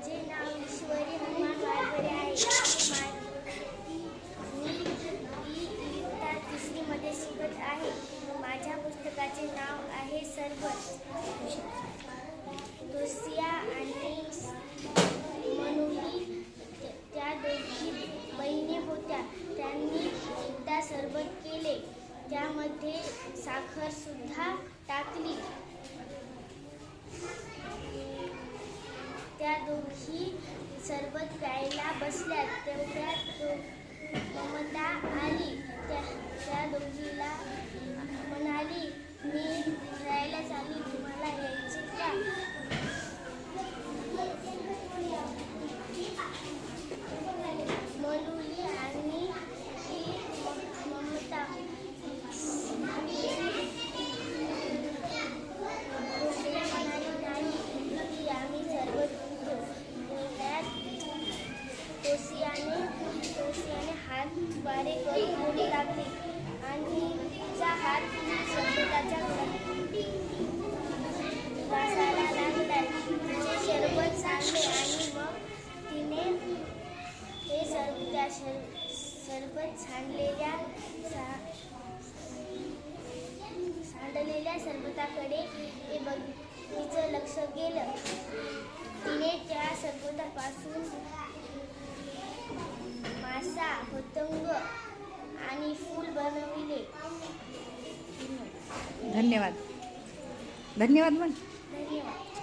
माझे नाव ईश्वरी हनुमान वाघबरे आहे. मा- इयत्ता तिसरीमध्ये शिकत आहे. माझ्या पुस्तकाचे नाव आहे सरबत तोसिया आणि मनुली त्या- त्या दोघी बहिणी होत्या. त्यांनी एकदा सरबत केले. त्यामध्ये साखर सुद्धा दोघी सरबत प्यायला बसल्या तेवढ्यात ममता हात करून लागली. आणि तिचा हात सरबताच्या वासाला लागला तिचे शरबत सांडले आणि मग तिने हे सर त्या शर सरबत सांडलेल्या सा सांडलेल्या सरबताकडे ते बघ तिचं लक्ष गेलं. तिने त्या सरबतापासून मासा पतंग आणि फूल बनविले. धन्यवाद. धन्यवाद मग.